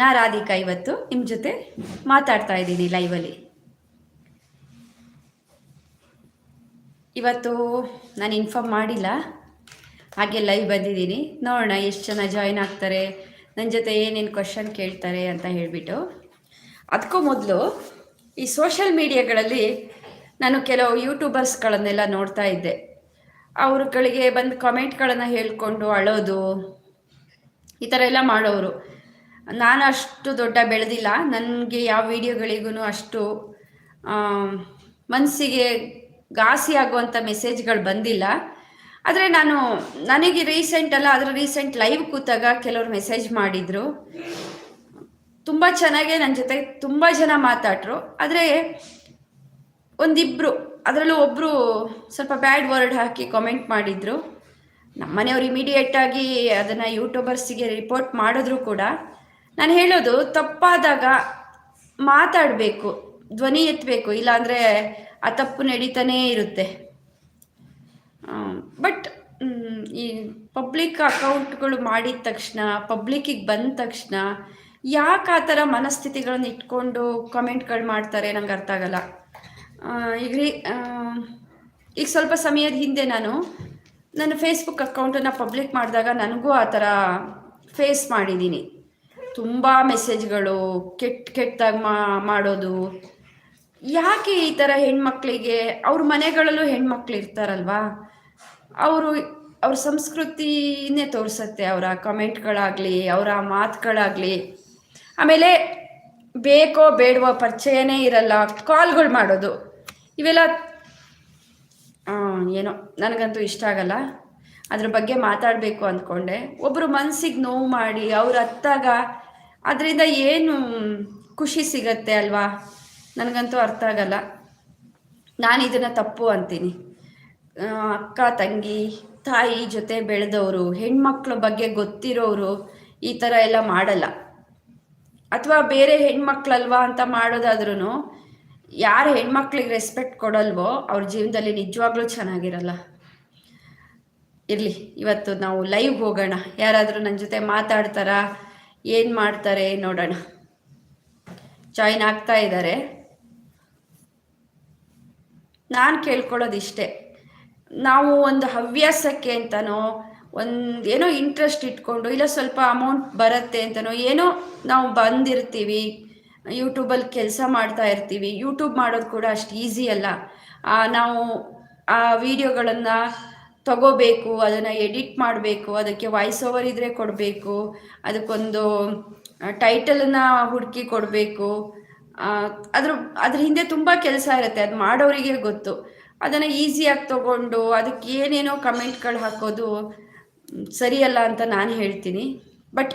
ನಾ ರಾಧಿಕಾ ಇವತ್ತು ನಿಮ್ಮ ಜೊತೆ ಮಾತಾಡ್ತಾ ಇದ್ದೀನಿ ಲೈವಲ್ಲಿ ಇವತ್ತು ನಾನು ಇನ್ಫಾರ್ಮ್ ಮಾಡಿಲ್ಲ, ಹಾಗೆ ಲೈವ್ ಬಂದಿದ್ದೀನಿ. ನೋಡೋಣ ಎಷ್ಟು ಜನ ಜಾಯ್ನ್ ಆಗ್ತಾರೆ ನನ್ನ ಜೊತೆ ಏನೇನು ಕ್ವಶನ್ ಕೇಳ್ತಾರೆ ಅಂತ ಹೇಳಿಬಿಟ್ಟು. ಅದಕ್ಕೂ ಮೊದಲು ಈ ಸೋಷಲ್ ಮೀಡಿಯಾಗಳಲ್ಲಿ ನಾನು ಕೆಲವು ಯೂಟ್ಯೂಬರ್ಸ್ಗಳನ್ನೆಲ್ಲ ನೋಡ್ತಾ ಇದ್ದೆ. ಅವ್ರುಗಳಿಗೆ ಬಂದು ಕಮೆಂಟ್ಗಳನ್ನು ಹೇಳ್ಕೊಂಡು ಅಳೋದು, ಈ ಥರ ಎಲ್ಲ ಮಾಡೋರು ನಾನು ಅಷ್ಟು ದೊಡ್ಡ ಬೆಳೆದಿಲ್ಲ. ನನಗೆ ಯಾವ ವಿಡಿಯೋಗಳಿಗೂ ಅಷ್ಟು ಮನಸ್ಸಿಗೆ ಘಾಸಿ ಆಗುವಂಥ ಮೆಸೇಜ್ಗಳು ಬಂದಿಲ್ಲ. ಆದರೆ ನಾನು, ನನಗೆ ರೀಸೆಂಟ್ ಅಲ್ಲ ಅದರ ರೀಸೆಂಟ್ ಲೈವ್ ಕೂತಾಗ ಕೆಲವರು ಮೆಸೇಜ್ ಮಾಡಿದರು. ತುಂಬ ಚೆನ್ನಾಗೇ ನನ್ನ ಜೊತೆ ತುಂಬ ಜನ ಮಾತಾಡ್ರು ಆದರೆ ಒಂದಿಬ್ಬರು ಅದರಲ್ಲೂ ಒಬ್ಬರು ಸ್ವಲ್ಪ ಬ್ಯಾಡ್ ವರ್ಡ್ ಹಾಕಿ ಕಾಮೆಂಟ್ ಮಾಡಿದರು. ನಮ್ಮ ಮನೆಯವ್ರು ಇಮಿಡಿಯೇಟಾಗಿ ಅದನ್ನು ಯೂಟ್ಯೂಬರ್ಸಿಗೆ ರಿಪೋರ್ಟ್ ಮಾಡಿದ್ರು ಕೂಡ. ನಾನು ಹೇಳೋದು ತಪ್ಪಾದಾಗ ಮಾತಾಡಬೇಕು, ಧ್ವನಿ ಎತ್ತಬೇಕು ಇಲ್ಲಾಂದರೆ ಆ ತಪ್ಪು ನಡೀತಾನೇ ಇರುತ್ತೆ. ಬಟ್ ಈ ಪಬ್ಲಿಕ್ ಅಕೌಂಟ್ಗಳು ಮಾಡಿದ ತಕ್ಷಣ ಪಬ್ಲಿಕ್ಕಿಗೆ ಬಂದ ತಕ್ಷಣ ಯಾಕೆ ಆ ಥರ ಮನಸ್ಥಿತಿಗಳನ್ನ ಇಟ್ಕೊಂಡು ಕಮೆಂಟ್ಗಳು ಮಾಡ್ತಾರೆ ನಂಗೆ ಅರ್ಥ ಆಗಲ್ಲ. ಈಗ ರೀ ಈಗ ಸ್ವಲ್ಪ ಸಮಯದ ಹಿಂದೆ ನಾನು ನನ್ನ ಫೇಸ್ಬುಕ್ ಅಕೌಂಟನ್ನು ಪಬ್ಲಿಕ್ ಮಾಡಿದಾಗ ನನಗೂ ಆ ಥರ ಫೇಸ್ ಮಾಡಿದ್ದೀನಿ. ತುಂಬ ಮೆಸೇಜ್ಗಳು ಕೆಟ್ಟ ಕೆಟ್ಟದಾಗಿ ಮಾಡೋದು. ಯಾಕೆ ಈ ಥರ ಹೆಣ್ಮಕ್ಳಿಗೆ, ಅವ್ರ ಮನೆಗಳಲ್ಲೂ ಹೆಣ್ಮಕ್ಳು ಇರ್ತಾರಲ್ವಾ ಅವರು, ಅವ್ರ ಸಂಸ್ಕೃತಿನೇ ತೋರಿಸತ್ತೆ ಅವರ ಕಮೆಂಟ್ಗಳಾಗಲಿ, ಅವರ ಮಾತುಗಳಾಗಲಿ. ಆಮೇಲೆ ಬೇಕೋ ಬೇಡವೋ ಪರಿಚಯನೇ ಇರಲ್ಲ, ಕಾಲ್ಗಳು ಮಾಡೋದು. ಇವೆಲ್ಲ ಏನೋ, ನನಗಂತೂ ಇಷ್ಟ ಆಗಲ್ಲ. ಅದ್ರ ಬಗ್ಗೆ ಮಾತಾಡಬೇಕು ಅಂದ್ಕೊಂಡೆ. ಒಬ್ಬರು ಮನಸ್ಸಿಗೆ ನೋವು ಮಾಡಿ, ಅವ್ರ ಅತ್ತಾಗ ಅದರಿಂದ ಏನು ಖುಷಿ ಸಿಗತ್ತೆ ಅಲ್ವಾ? ನನಗಂತೂ ಅರ್ಥ ಆಗಲ್ಲ. ನಾನು ಇದನ್ನು ತಪ್ಪು ಅಂತೀನಿ. ಅಕ್ಕ, ತಂಗಿ, ತಾಯಿ ಜೊತೆ ಬೆಳೆದವರು, ಹೆಣ್ಮಕ್ಳ ಬಗ್ಗೆ ಗೊತ್ತಿರೋರು ಈ ಥರ ಎಲ್ಲ ಮಾಡಲ್ಲ. ಅಥವಾ ಬೇರೆ ಹೆಣ್ಮಕ್ಳಲ್ವಾ ಅಂತ ಮಾಡೋದಾದ್ರೂ ಯಾರು ಹೆಣ್ಮಕ್ಳಿಗೆ ರೆಸ್ಪೆಕ್ಟ್ ಕೊಡಲ್ವೋ ಅವ್ರ ಜೀವನದಲ್ಲಿ ನಿಜವಾಗ್ಲೂ ಚೆನ್ನಾಗಿರಲ್ಲ. ಇರಲಿ, ಇವತ್ತು ನಾವು ಲೈವ್ ಹೋಗೋಣ. ಯಾರಾದರೂ ನನ್ನ ಜೊತೆ ಮಾತಾಡ್ತಾರಾ? ಏನು ಮಾಡ್ತಾರೆ ನೋಡೋಣ. ಜಾಯಿನ್ ಆಗ್ತಾ ಇದ್ದಾರೆ ನಾನು ಕೇಳ್ಕೊಳ್ಳೋದು ಇಷ್ಟೇ ನಾವು ಒಂದು ಹವ್ಯಾಸಕ್ಕೆ ಅಂತನೋ, ಒಂದು ಏನೋ ಇಂಟ್ರೆಸ್ಟ್ ಇಟ್ಕೊಂಡು, ಇಲ್ಲ ಸ್ವಲ್ಪ ಅಮೌಂಟ್ ಬರುತ್ತೆ ಅಂತನೋ, ಏನೋ ನಾವು ಬಂದಿರ್ತೀವಿ ಯೂಟ್ಯೂಬಲ್ಲಿ ಕೆಲಸ ಮಾಡ್ತಾ ಇರ್ತೀವಿ. ಯೂಟ್ಯೂಬ್ ಮಾಡೋದು ಕೂಡ ಅಷ್ಟು ಈಸಿ ಅಲ್ಲ. ನಾವು ಆ ವಿಡಿಯೋಗಳನ್ನು ತಗೋಬೇಕು, ಅದನ್ನು ಎಡಿಟ್ ಮಾಡಬೇಕು, ಅದಕ್ಕೆ ವಾಯ್ಸ್ ಓವರ್ ಇದ್ದರೆ ಕೊಡಬೇಕು, ಅದಕ್ಕೊಂದು ಟೈಟಲನ್ನು ಹುಡುಕಿ ಕೊಡಬೇಕು ಅದ್ರ ಅದ್ರ ಹಿಂದೆ ತುಂಬ ಕೆಲಸ ಇರುತ್ತೆ, ಅದು ಮಾಡೋರಿಗೆ ಗೊತ್ತು. ಅದನ್ನು ಈಸಿಯಾಗಿ ತಗೊಂಡು ಅದಕ್ಕೆ ಏನೇನೋ ಕಮೆಂಟ್ಗಳು ಹಾಕೋದು ಸರಿಯಲ್ಲ ಅಂತ ನಾನು ಹೇಳ್ತೀನಿ. ಬಟ್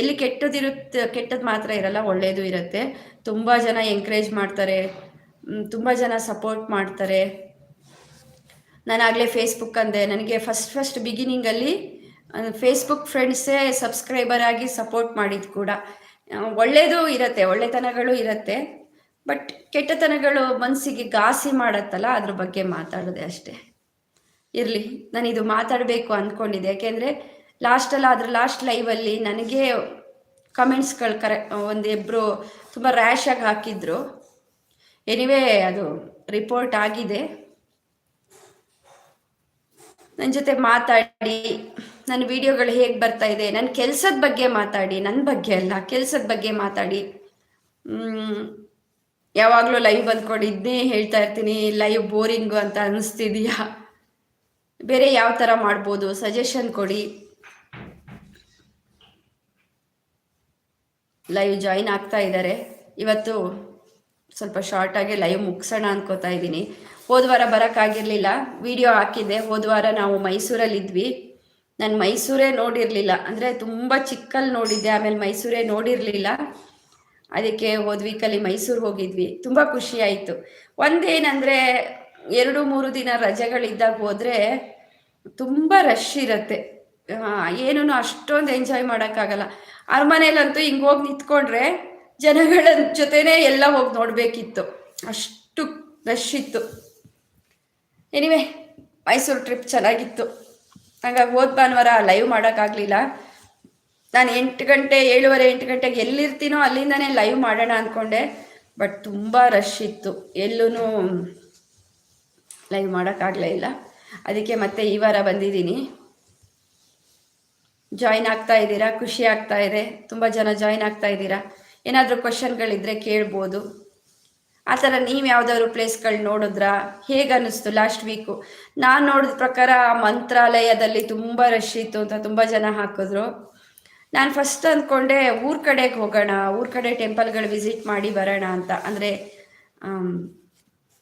ಎಲ್ಲಿ ಕೆಟ್ಟದಿರುತ್ತೆ ಕೆಟ್ಟದ್ದು ಮಾತ್ರ ಇರಲ್ಲ ಒಳ್ಳೆಯದು ಇರುತ್ತೆ. ತುಂಬ ಜನ ಎಂಕರೇಜ್ ಮಾಡ್ತಾರೆ ತುಂಬ ಜನ ಸಪೋರ್ಟ್ ಮಾಡ್ತಾರೆ. ನಾನಾಗಲೇ ಫೇಸ್ಬುಕ್ ಅಂದೆ. ನನಗೆ ಫಸ್ಟ್ ಫಸ್ಟ್ ಬಿಗಿನಿಂಗಲ್ಲಿ ಫೇಸ್ಬುಕ್ ಫ್ರೆಂಡ್ಸೇ ಸಬ್ಸ್ಕ್ರೈಬರ್ ಆಗಿ ಸಪೋರ್ಟ್ ಮಾಡಿದ್ದು ಕೂಡ. ಒಳ್ಳೆಯದು ಇರುತ್ತೆ, ಒಳ್ಳೆತನಗಳು ಇರುತ್ತೆ. ಬಟ್ ಕೆಟ್ಟತನಗಳು ಮನಸ್ಸಿಗೆ ಘಾಸಿ ಮಾಡತ್ತಲ್ಲ, ಅದ್ರ ಬಗ್ಗೆ ಮಾತಾಡೋದೆ ಅಷ್ಟೇ. ಇರಲಿ ನಾನು ಇದು ಮಾತಾಡಬೇಕು ಅಂದ್ಕೊಂಡಿದ್ದೆ ಯಾಕೆಂದರೆ ಲಾಸ್ಟಲ್ಲ ಅದ್ರ ಲಾಸ್ಟ್ ಲೈವಲ್ಲಿ ನನಗೆ ಕಮೆಂಟ್ಸ್ಗಳು ಕರೆ ಒಂದಿಬ್ಬರು ತುಂಬ ರ್ಯಾಶಾಗಿ ಹಾಕಿದ್ರು. ಎನಿವೇ ಅದು ರಿಪೋರ್ಟ್ ಆಗಿದೆ. ನನ್ನ ಜೊತೆ ಮಾತಾಡಿ ನನ್ನ ವಿಡಿಯೋಗಳು ಹೇಗೆ ಬರ್ತಾ ಇದೆ ನನ್ನ ಕೆಲಸದ ಬಗ್ಗೆ ಮಾತಾಡಿ ನನ್ನ ಬಗ್ಗೆ ಅಲ್ಲ, ಕೆಲಸದ ಬಗ್ಗೆ ಮಾತಾಡಿ. ಯಾವಾಗಲೂ ಲೈವ್ ಬಂದ್ಕೊಂಡು ಇದನ್ನೇ ಹೇಳ್ತಾ ಇರ್ತೀನಿ ಲೈವ್ ಬೋರಿಂಗು ಅಂತ ಅನ್ನಿಸ್ತಿದೆಯಾ ಬೇರೆ ಯಾವ ಥರ ಮಾಡ್ಬೋದು ಸಜೆಷನ್ ಕೊಡಿ. ಲೈವ್ ಜಾಯಿನ್ ಆಗ್ತಾ ಇದ್ದಾರೆ ಇವತ್ತು ಸ್ವಲ್ಪ ಶಾರ್ಟಾಗಿ ಲೈವ್ ಮುಗಿಸೋಣ ಅನ್ಕೋತಾ ಇದ್ದೀನಿ. ಹೋದ ವಾರ ಬರೋಕ್ಕಾಗಿರಲಿಲ್ಲ. ವಿಡಿಯೋ ಹಾಕಿದ್ದೆ. ಹೋದ ವಾರ ನಾವು ಮೈಸೂರಲ್ಲಿದ್ವಿ. ನಾನು ಮೈಸೂರೇ ನೋಡಿರಲಿಲ್ಲ. ಅಂದರೆ ತುಂಬ ಚಿಕ್ಕಲ್ಲಿ ನೋಡಿದ್ದೆ. ಆಮೇಲೆ ಮೈಸೂರೇ ನೋಡಿರಲಿಲ್ಲ. ಅದಕ್ಕೆ ಹೋದ ವೀಕಲ್ಲಿ ಮೈಸೂರು ಹೋಗಿದ್ವಿ. ತುಂಬ ಖುಷಿ ಆಯಿತು. ಒಂದೇನಂದರೆ ಎರಡು ಮೂರು ದಿನ ರಜೆಗಳಿದ್ದಾಗ ಹೋದರೆ ತುಂಬ ರಶ್ ಇರುತ್ತೆ. ಏನೂ ಅಷ್ಟೊಂದು ಎಂಜಾಯ್ ಮಾಡೋಕ್ಕಾಗಲ್ಲ. ಅರಮನೆಯಲ್ಲಂತೂ ಹಿಂಗೆ ಹೋಗಿ ನಿಂತ್ಕೊಂಡ್ರೆ ಜನಗಳ ಜೊತೆನೇ ಎಲ್ಲ ಹೋಗಿ ನೋಡಬೇಕಿತ್ತು. ಅಷ್ಟು ರಶ್ ಇತ್ತು. ಎನಿವೆ ಮೈಸೂರು ಟ್ರಿಪ್ ಚೆನ್ನಾಗಿತ್ತು. ಹಾಗಾಗಿ ಹೋದ ಭಾನುವಾರ ಲೈವ್ ಮಾಡೋಕ್ಕಾಗಲಿಲ್ಲ. ನಾನು ಎಂಟು ಗಂಟೆ, ಏಳುವರೆ, ಎಂಟು ಗಂಟೆಗೆ ಎಲ್ಲಿರ್ತೀನೋ ಅಲ್ಲಿಂದನೇ ಲೈವ್ ಮಾಡೋಣ ಅಂದ್ಕೊಂಡೆ ಬಟ್ ತುಂಬ ರಶ್ ಇತ್ತು. ಎಲ್ಲೂ ಲೈವ್ ಮಾಡೋಕ್ಕಾಗಲೇ ಇಲ್ಲ. ಅದಕ್ಕೆ ಮತ್ತೆ ಈ ವಾರ ಬಂದಿದ್ದೀನಿ. ಜಾಯಿನ್ ಆಗ್ತಾ ಇದ್ದೀರಾ? ಖುಷಿ ಆಗ್ತಾ ಇದೆ. ತುಂಬ ಜನ ಜಾಯಿನ್ ಆಗ್ತಾ ಇದ್ದೀರಾ? ಏನಾದರೂ ಕ್ವಶನ್ಗಳಿದ್ರೆ ಕೇಳ್ಬೋದು. ಆ ಥರ ನೀವು ಯಾವ್ದಾದ್ರು ಪ್ಲೇಸ್ಗಳು ನೋಡಿದ್ರಾ? ಹೇಗೆ ಅನ್ನಿಸ್ತು ಲಾಸ್ಟ್ ವೀಕು ನಾನು ನೋಡಿದ ಪ್ರಕಾರ ಮಂತ್ರಾಲಯದಲ್ಲಿ ತುಂಬ ರಶ್ ಇತ್ತು ಅಂತ ತುಂಬ ಜನ ಹಾಕಿದ್ರು. ನಾನು ಫಸ್ಟ್ ಅಂದ್ಕೊಂಡೆ ಊರ ಕಡೆಗೆ ಹೋಗೋಣ, ಊರ ಕಡೆ ಟೆಂಪಲ್ಗಳು ವಿಸಿಟ್ ಮಾಡಿ ಬರೋಣ ಅಂತ. ಅಂದರೆ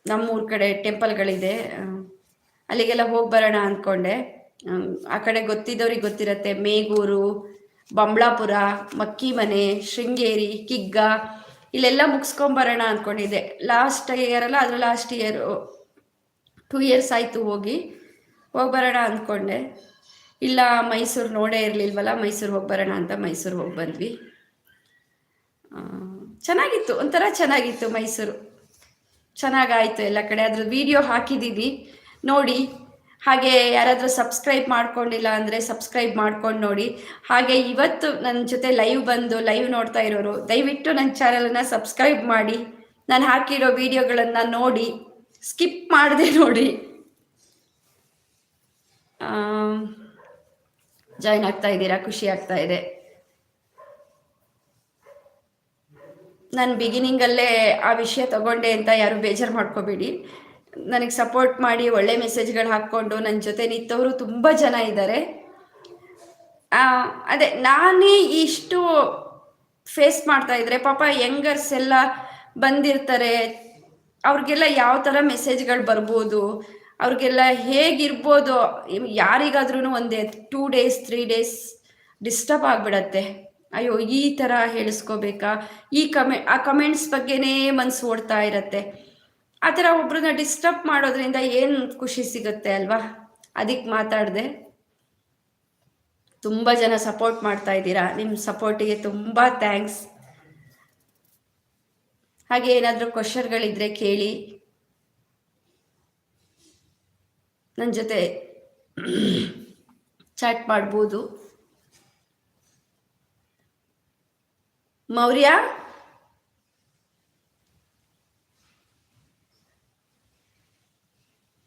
ನಮ್ಮೂರ ಕಡೆ ಟೆಂಪಲ್ಗಳಿದೆ ಅಲ್ಲಿಗೆಲ್ಲ ಹೋಗಿ ಬರೋಣ ಅಂದ್ಕೊಂಡೆ ಆ ಕಡೆ ಗೊತ್ತಿದ್ದವ್ರಿಗೆ ಗೊತ್ತಿರತ್ತೆ. ಮೇಗೂರು ಬಂಬ್ಳಾಪುರ ಮಕ್ಕಿಮನೆ ಶೃಂಗೇರಿ, ಕಿಗ್ಗ ಇಲ್ಲೆಲ್ಲ ಮುಗಿಸ್ಕೊಂಬರೋಣ ಅಂದ್ಕೊಂಡಿದ್ದೆ ಲಾಸ್ಟ್ ಇಯರ್ ಅಲ್ಲ, ಅದ್ರ ಲಾಸ್ಟ್ ಇಯರು ಟೂ ಇಯರ್ಸ್ ಆಯಿತು ಹೋಗಿ ಹೋಗಿ ಬರೋಣ ಅಂದ್ಕೊಂಡೆ ಇಲ್ಲ, ಮೈಸೂರು ನೋಡೇ ಇರಲಿಲ್ವಲ್ಲ, ಮೈಸೂರು ಹೋಗಿ ಬರೋಣ ಅಂತ ಮೈಸೂರು ಹೋಗಿ ಬಂದ್ವಿ. ಚೆನ್ನಾಗಿತ್ತು, ಒಂಥರ ಚೆನ್ನಾಗಿತ್ತು ಮೈಸೂರು. ಚೆನ್ನಾಗಾಯಿತು ಎಲ್ಲ ಕಡೆ. ಅದ್ರ ವಿಡಿಯೋ ಹಾಕಿದ್ದೀವಿ ನೋಡಿ ಹಾಗೆ ಯಾರಾದರೂ ಸಬ್ಸ್ಕ್ರೈಬ್ ಮಾಡ್ಕೊಂಡಿಲ್ಲ ಅಂದರೆ ಸಬ್ಸ್ಕ್ರೈಬ್ ಮಾಡ್ಕೊಂಡು ನೋಡಿ. ಹಾಗೆ ಇವತ್ತು ನನ್ನ ಜೊತೆ ಲೈವ್ ಬಂದು ಲೈವ್ ನೋಡ್ತಾ ಇರೋರು, ದಯವಿಟ್ಟು ನನ್ನ ಚಾನಲನ್ನು ಸಬ್ಸ್ಕ್ರೈಬ್ ಮಾಡಿ. ನಾನು ಹಾಕಿರೋ ವಿಡಿಯೋಗಳನ್ನು ನೋಡಿ ಸ್ಕಿಪ್ ಮಾಡದೆ ನೋಡಿ. ಜಾಯ್ನ್ ಆಗ್ತಾ ಇದ್ದೀರಾ? ಖುಷಿ ಆಗ್ತಾ ಇದೆ. ನಾನು ಬಿಗಿನಿಂಗಲ್ಲೇ ಆ ವಿಷಯ ತಗೊಂಡೆ ಅಂತ ಯಾರು ಬೇಜಾರು ಮಾಡ್ಕೋಬೇಡಿ. ನನಗೆ ಸಪೋರ್ಟ್ ಮಾಡಿ ಒಳ್ಳೆ ಮೆಸೇಜ್ಗಳು ಹಾಕ್ಕೊಂಡು ನನ್ನ ಜೊತೆ ನಿಂತವರು ತುಂಬ ಜನ ಇದ್ದಾರೆ ಅದೇ ನಾನೇ ಇಷ್ಟು ಫೇಸ್ ಮಾಡ್ತಾ ಇದ್ರೆ ಪಾಪ ಯಂಗರ್ಸ್ ಎಲ್ಲ ಬಂದಿರ್ತಾರೆ. ಅವ್ರಿಗೆಲ್ಲ ಯಾವ ಥರ ಮೆಸೇಜ್ಗಳು ಬರ್ಬೋದು, ಅವ್ರಿಗೆಲ್ಲ ಹೇಗಿರ್ಬೋದು ಯಾರಿಗಾದ್ರೂ ಒಂದೇ two days three days disturb ಆಗಿಬಿಡತ್ತೆ. ಅಯ್ಯೋ ಈ ಥರ ಹೇಳಿಸ್ಕೋಬೇಕಾ? ಈ ಕಮೆ, ಆ ಕಮೆಂಟ್ಸ್ ಬಗ್ಗೆನೇ ಮನಸ್ಸು ಓಡ್ತಾ ಇರತ್ತೆ. ಆ ಒಬ್ರನ್ನ ಡಿಸ್ಟರ್ಬ್ ಮಾಡೋದ್ರಿಂದ ಏನು ಖುಷಿ ಸಿಗುತ್ತೆ ಅಲ್ವಾ? ಅದಕ್ಕೆ ಮಾತಾಡಿದೆ. ತುಂಬ ಜನ ಸಪೋರ್ಟ್ ಮಾಡ್ತಾ ಇದ್ದೀರಾ. ನಿಮ್ಮ ಸಪೋರ್ಟಿಗೆ ತುಂಬ ಥ್ಯಾಂಕ್ಸ್ ಹಾಗೆ ಏನಾದರೂ ಕ್ವಶನ್ಗಳಿದ್ರೆ ಕೇಳಿ. ನನ್ನ ಜೊತೆ ಚಾಟ್ ಮಾಡ್ಬೋದು. ಮೌರ್ಯ?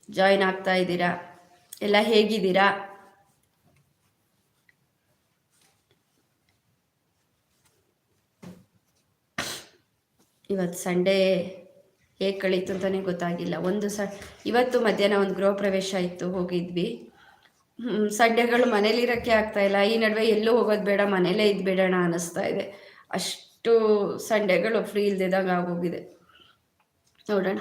ಜಾಯಿನ್ ಆಗ್ತಾ ಇದ್ದೀರಾ? ಎಲ್ಲ ಹೇಗಿದ್ದೀರಾ? ಇವತ್ತು ಸಂಡೇ ಹೇಗೆ ಕಳೀತು ಅಂತಲೇ ಗೊತ್ತಾಗಿಲ್ಲ. ಒಂದು ಸ, ಇವತ್ತು ಮಧ್ಯಾಹ್ನ ಒಂದು ಗೃಹ ಪ್ರವೇಶ ಇತ್ತು, ಹೋಗಿದ್ವಿ. ಸಂಡೇಗಳು ಮನೇಲಿರೋಕ್ಕೆ ಆಗ್ತಾಯಿಲ್ಲ ಈ ನಡುವೆ ಎಲ್ಲೂ ಹೋಗೋದು ಬೇಡ, ಮನೇಲೇ ಇದ್ಬಿಡೋಣ ಅನ್ನಿಸ್ತಾ ಇದೆ. ಅಷ್ಟು ಸಂಡೇಗಳು ಫ್ರೀ ಇಲ್ದಿದ್ದಾಗ ಆಗೋಗಿದೆ. ನೋಡೋಣ.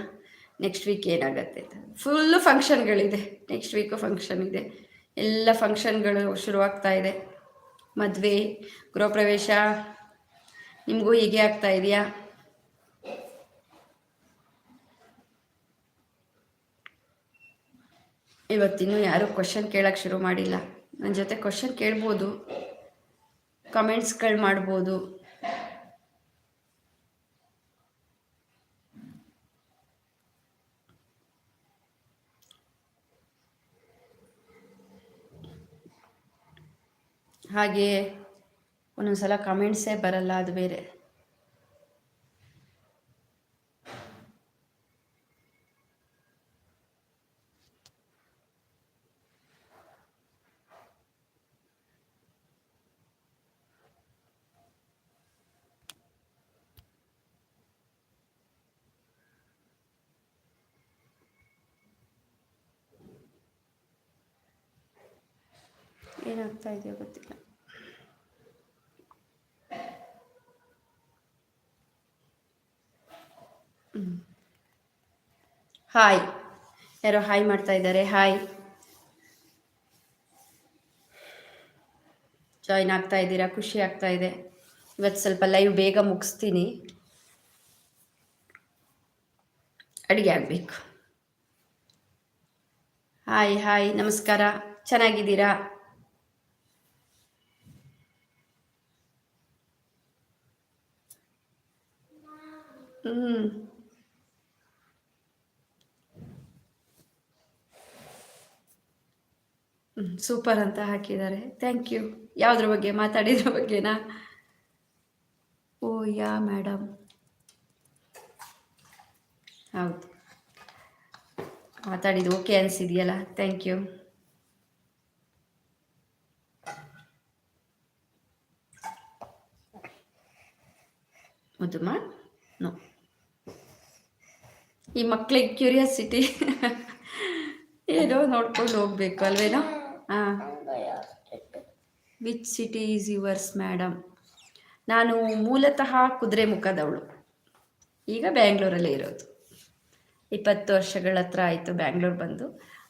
ನೆಕ್ಸ್ಟ್ ವೀಕ್ ಏನಾಗತ್ತೆ ಫುಲ್ಲು ಫಂಕ್ಷನ್ಗಳಿದೆ ನೆಕ್ಸ್ಟ್ ವೀಕು ಫಂಕ್ಷನ್ ಇದೆ. ಎಲ್ಲ ಫಂಕ್ಷನ್ಗಳು ಶುರುವಾಗ್ತಾ ಇದೆ. ಮದುವೆ ಗೃಹ ಪ್ರವೇಶ ನಿಮಗೂ ಹೀಗೆ ಆಗ್ತಾ ಇದೆಯಾ? ಇವತ್ತಿನ್ನೂ ಯಾರೂ ಕ್ವಶನ್ ಕೇಳೋಕ್ಕೆ ಶುರು ಮಾಡಿಲ್ಲ. ನನ್ನ ಜೊತೆ ಕ್ವಶನ್ ಕೇಳ್ಬೋದು. ಕಮೆಂಟ್ಸ್ಗಳು ಮಾಡ್ಬೋದು. ಹಾಗೆ ಒಂದೊಂದು ಸಲ ಕಮೆಂಟ್ಸೇ ಬರಲ್ಲ ಅದು ಬೇರೆ. ಏನಾಗ್ತಾ ಇದೆಯೋ ಗೊತ್ತಿಲ್ಲ. ಹಾಯ್ ಯಾರೋ ಹಾಯ್ ಮಾಡ್ತಾ ಇದ್ದಾರೆ. ಹಾಯ್ ಜಾಯ್ನ್ ಆಗ್ತಾ ಇದ್ದೀರಾ? ಖುಷಿ ಆಗ್ತಾ ಇದೆ. ಇವತ್ತು ಸ್ವಲ್ಪ ಲೈವ್ ಬೇಗ ಮುಗಿಸ್ತೀನಿ. ಅಡುಗೆ ಆಗಬೇಕು. ಹಾಯ್ ಹಾಯ್ ನಮಸ್ಕಾರ. ಚೆನ್ನಾಗಿದ್ದೀರಾ? ಹ್ಞೂ ಸೂಪರ್ ಅಂತ ಹಾಕಿದ್ದಾರೆ. ಥ್ಯಾಂಕ್ ಯು ಯಾವುದ್ರ ಬಗ್ಗೆ ಮಾತಾಡಿದ್ರ ಬಗ್ಗೆನಾ? ಓ, ಯಾ ಮೇಡಮ್ ಹೌದು. ಮಾತಾಡಿದ್ದು ಓಕೆ ಅನಿಸಿದೆಯಲ್ಲ. ಥ್ಯಾಂಕ್ ಯು ಮುದ್ದಮ್ಮ? ನೋ ಈ ಮಕ್ಳಿಗೆ ಕ್ಯೂರಿಯಾಸಿಟಿ ಏನೋ ನೋಡ್ಕೊಂಡು ಹೋಗ್ಬೇಕು ಅಲ್ವೇನೋ? Which city is yours madam ನಾನು ಮೂಲತಃ ಕುದುರೆ ಮುಖದವಳು ಈಗ ಬ್ಯಾಂಗ್ಳೂರಲ್ಲೇ ಇರೋದು. ಇಪ್ಪತ್ತು ವರ್ಷಗಳ ಹತ್ರ ಆಯಿತು ಬ್ಯಾಂಗ್ಳೂರು ಬಂದು.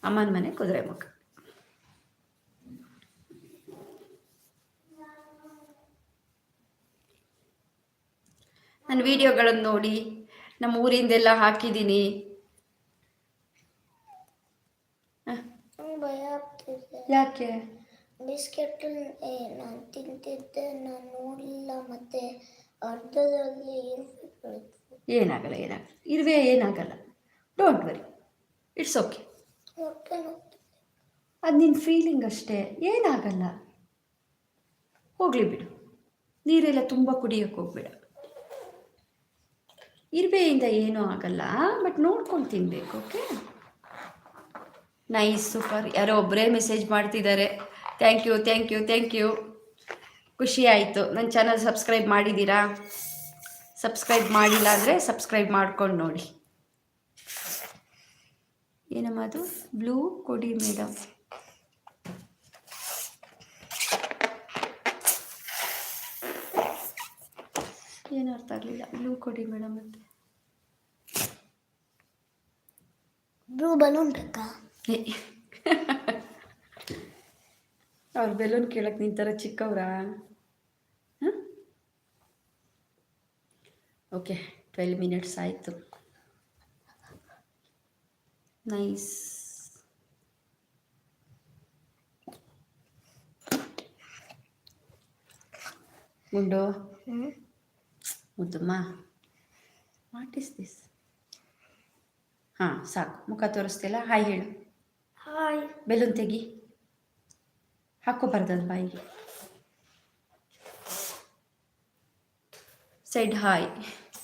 ಅಮ್ಮನ ಮನೆ ಕುದುರೆ ಮುಖ ನನ್ನ ವಿಡಿಯೋಗಳನ್ನು ನೋಡಿ ನಮ್ಮ ಊರಿಂದೆಲ್ಲ ಹಾಕಿದ್ದೀನಿ. ಯಾಕೆ ಬಿಸ್ಕೆಟ್ ನಾನು ತಿಂತಿದ್ದೆ ನಾನು ನೋಡಲಿಲ್ಲ ಮತ್ತೆ ಅರ್ಧದಲ್ಲಿ ಇರ್ಬೇಕು ಏನಾಗಲ್ಲ ಏನಾಗಲ್ಲ. ಇರುವೆ ಏನಾಗಲ್ಲ. Don't worry it's okay okay. ಅದು ನಿನ್ನ ಫೀಲಿಂಗ್ ಅಷ್ಟೇ. ಏನಾಗಲ್ಲ. ಹೋಗಲಿ ಬಿಡು. ನೀರೆಲ್ಲ ತುಂಬ ಕುಡಿಯೋಕ್ಕೆ ಹೋಗ್ಬೇಡ. ಇರುವೆಯಿಂದ ಏನೂ ಆಗಲ್ಲ ಬಟ್ ನೋಡ್ಕೊಂಡು ತಿನ್ನಬೇಕು ಓಕೆ ನೈಸ್ ಸೂಪರ್ ಯಾರೋ ಒಬ್ಬರೇ ಮೆಸೇಜ್ ಮಾಡ್ತಿದ್ದಾರೆ thank you thank you thank you ಖುಷಿ ಆಯಿತು. ನನ್ನ ಚಾನಲ್ ಸಬ್ಸ್ಕ್ರೈಬ್ ಮಾಡಿದ್ದೀರಾ ಸಬ್ಸ್ಕ್ರೈಬ್ ಮಾಡಿಲ್ಲ ಅಂದರೆ ಸಬ್ಸ್ಕ್ರೈಬ್ ಮಾಡ್ಕೊಂಡು ನೋಡಿ. ಏನಮ್ಮ ಅದು? ಬ್ಲೂ ಕೊಡಿ ಮೇಡಮ್ ಏನು ಅರ್ಥ ಆಗಲಿಲ್ಲ. ಬ್ಲೂ ಕೊಡಿ ಮೇಡಮ್ ಅಂತ ಬ್ಲೂ ಬಲೂನ್ ಬೇಕಾ? ಅವ್ರ ಬೆಲೂನ್ ಕೇಳಕ್ಕೆ ನಿಂತಾರ ಚಿಕ್ಕವ್ರಾ? ಹಾಂ? ಓಕೆ ಟ್ವೆಲ್ ಮಿನಿಟ್ಸ್ ಆಯಿತು. ನೈಸ್ ಗುಂಡು ಮುದ್ದಮ್ಮ ವಾಟ್ ಇಸ್ ದಿಸ್ ಹಾಂ ಸಾಕು. ಮುಖ ತೋರಿಸ್ತಿಲ್ಲ ಹಾಯ್ ಹೇಳು. ಹಾಯ್ ಬೆಲೂನ್ ತೆಗಿ. ಹಾಕೋಬಾರ್ದದು ಬಾಯಿಗೆ ಸೈಡ್ ಹಾಯ್.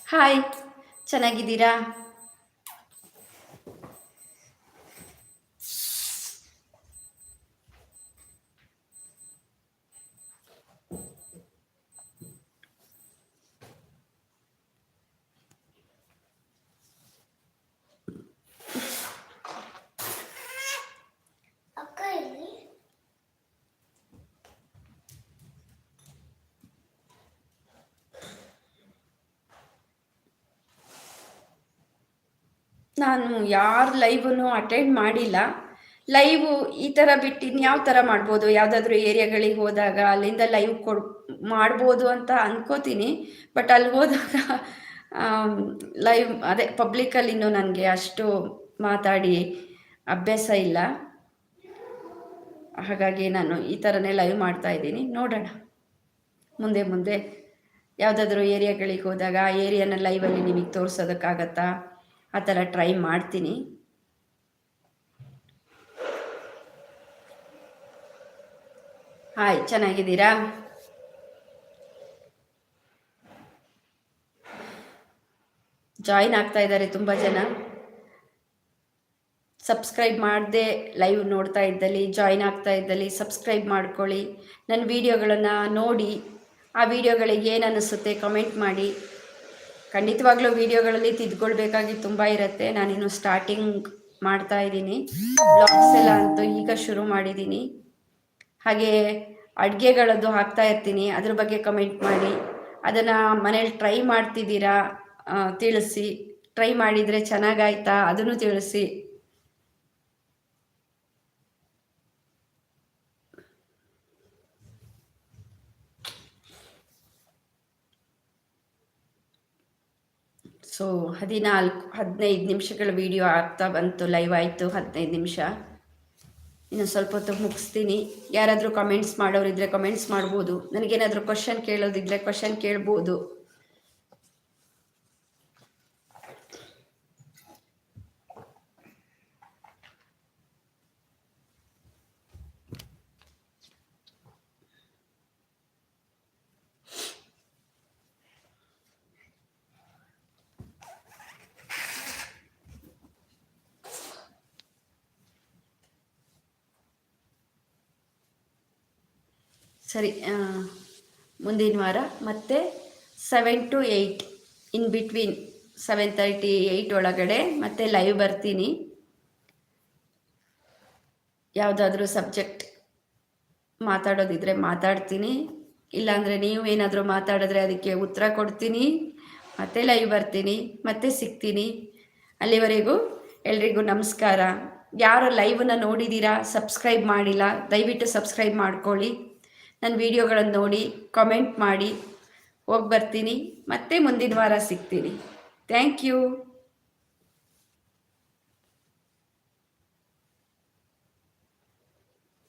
ಹಾಯ್. ಚೆನ್ನಾಗಿದ್ದೀರಾ ಅಕ್ಕ ಇಲ್ಲಿ ನಾನು ಯಾರ ಲೈವನ್ನು ಅಟೆಂಡ್ ಮಾಡಿಲ್ಲ. ಲೈವು ಈ ಥರ ಬಿಟ್ಟು ಇನ್ಯಾವ ಥರ ಮಾಡ್ಬೋದು? ಯಾವುದಾದ್ರೂ ಏರಿಯಾಗಳಿಗೆ ಹೋದಾಗ ಅಲ್ಲಿಂದ ಲೈವ್ ಕೊಡ್ ಮಾಡ್ಬೋದು ಅಂತ ಅನ್ಕೋತೀನಿ. ಬಟ್ ಅಲ್ಲಿ ಹೋದಾಗ ಲೈವ್ ಅದೇ ಪಬ್ಲಿಕಲ್ಲಿ ಇನ್ನೂ ನನಗೆ ಅಷ್ಟು ಮಾತಾಡಿ ಅಭ್ಯಾಸ ಇಲ್ಲ. ಹಾಗಾಗಿ ನಾನು ಈ ಥರನೇ ಲೈವ್ ಮಾಡ್ತಾ ಇದ್ದೀನಿ. ನೋಡೋಣ. ಮುಂದೆ ಮುಂದೆ ಯಾವುದಾದ್ರೂ ಏರಿಯಾಗಳಿಗೆ ಹೋದಾಗ ಆ ಏರಿಯಾನ ಲೈವಲ್ಲಿ ನಿಮಗೆ ತೋರಿಸೋದಕ್ಕಾಗತ್ತಾ? ಆ ಥರ ಟ್ರೈ ಮಾಡ್ತೀನಿ. ಹಾಯ್, ಚೆನ್ನಾಗಿದ್ದೀರಾ? ಜಾಯಿನ್ ಆಗ್ತಾ ಇದ್ದಾರೆ ತುಂಬ ಜನ. ಸಬ್ಸ್ಕ್ರೈಬ್ ಮಾಡದೆ ಲೈವ್ ನೋಡ್ತಾ ಇದ್ದಲ್ಲಿ, ಜಾಯಿನ್ ಆಗ್ತಾ ಇದ್ದಲ್ಲಿ ಸಬ್ಸ್ಕ್ರೈಬ್ ಮಾಡ್ಕೊಳ್ಳಿ. ನನ್ನ ವೀಡಿಯೋಗಳನ್ನು ನೋಡಿ, ಆ ವಿಡಿಯೋಗಳಿಗೆ ಏನು ಅನ್ನಿಸುತ್ತೆ ಕಮೆಂಟ್ ಮಾಡಿ. ಖಂಡಿತವಾಗ್ಲೂ ವಿಡಿಯೋಗಳಲ್ಲಿ ತಿದ್ಕೊಳ್ಬೇಕಾಗಿ ತುಂಬ ಇರುತ್ತೆ. ನಾನಿನ್ನು ಸ್ಟಾರ್ಟಿಂಗ್ ಮಾಡ್ತಾ ಇದ್ದೀನಿ. ಬ್ಲಾಗ್ಸ್ ಎಲ್ಲ ಅಂತೂ ಈಗ ಶುರು ಮಾಡಿದ್ದೀನಿ. ಹಾಗೆ ಅಡುಗೆಗಳದ್ದು ಹಾಕ್ತಾ ಇರ್ತೀನಿ. ಅದ್ರ ಬಗ್ಗೆ ಕಮೆಂಟ್ ಮಾಡಿ. ಅದನ್ನು ಮನೇಲಿ ಟ್ರೈ ಮಾಡ್ತಿದ್ದೀರಾ? ತಿಳಿಸಿ. ಟ್ರೈ ಮಾಡಿದರೆ ಚೆನ್ನಾಗಾಯ್ತಾ? ಅದನ್ನು ತಿಳಿಸಿ. ಸೊ ಹದಿನಾಲ್ಕು, ಹದಿನೈದು ನಿಮಿಷಗಳ ವಿಡಿಯೋ ಆಗ್ತಾ ಬಂತು ಲೈವ್ ಆಯಿತು, ಹದಿನೈದು ನಿಮಿಷ. ಇನ್ನು ಸ್ವಲ್ಪ ಹೊತ್ತು ಮುಗಿಸ್ತೀನಿ. ಯಾರಾದರೂ ಕಮೆಂಟ್ಸ್ ಮಾಡೋರಿದ್ರೆ ಕಮೆಂಟ್ಸ್ ಮಾಡ್ಬೋದು. ನನಗೇನಾದರೂ ಕ್ವಶನ್ ಕೇಳೋದಿದ್ರೆ ಕ್ವಶನ್ ಕೇಳ್ಬೋದು. ಸರಿ ಮುಂದಿನ ವಾರ ಮತ್ತೆ seven to eight in between seven thirty eight ಒಳಗಡೆ ಮತ್ತೆ ಲೈವ್ ಬರ್ತೀನಿ. ಯಾವುದಾದ್ರೂ ಸಬ್ಜೆಕ್ಟ್ ಮಾತಾಡೋದಿದ್ರೆ ಮಾತಾಡ್ತೀನಿ. ಇಲ್ಲಾಂದರೆ ನೀವು ಏನಾದರೂ ಮಾತಾಡಿದ್ರೆ ಅದಕ್ಕೆ ಉತ್ತರ ಕೊಡ್ತೀನಿ. ಮತ್ತೆ ಲೈವ್ ಬರ್ತೀನಿ, ಮತ್ತೆ ಸಿಗ್ತೀನಿ. ಅಲ್ಲಿವರೆಗೂ ಎಲ್ರಿಗೂ ನಮಸ್ಕಾರ. ಯಾರು ಲೈವನ್ನು ನೋಡಿದ್ದೀರಾ ಸಬ್ಸ್ಕ್ರೈಬ್ ಮಾಡಿಲ್ಲ, ದಯವಿಟ್ಟು ಸಬ್ಸ್ಕ್ರೈಬ್ ಮಾಡ್ಕೊಳ್ಳಿ. ನನ್ನ ವಿಡಿಯೋಗಳನ್ನು ನೋಡಿ ಕಾಮೆಂಟ್ ಮಾಡಿ ಹೋಗಿ ಬರ್ತೀನಿ. ಮತ್ತೆ ಮುಂದಿನ ವಾರ ಸಿಗ್ತೀನಿ. Thank you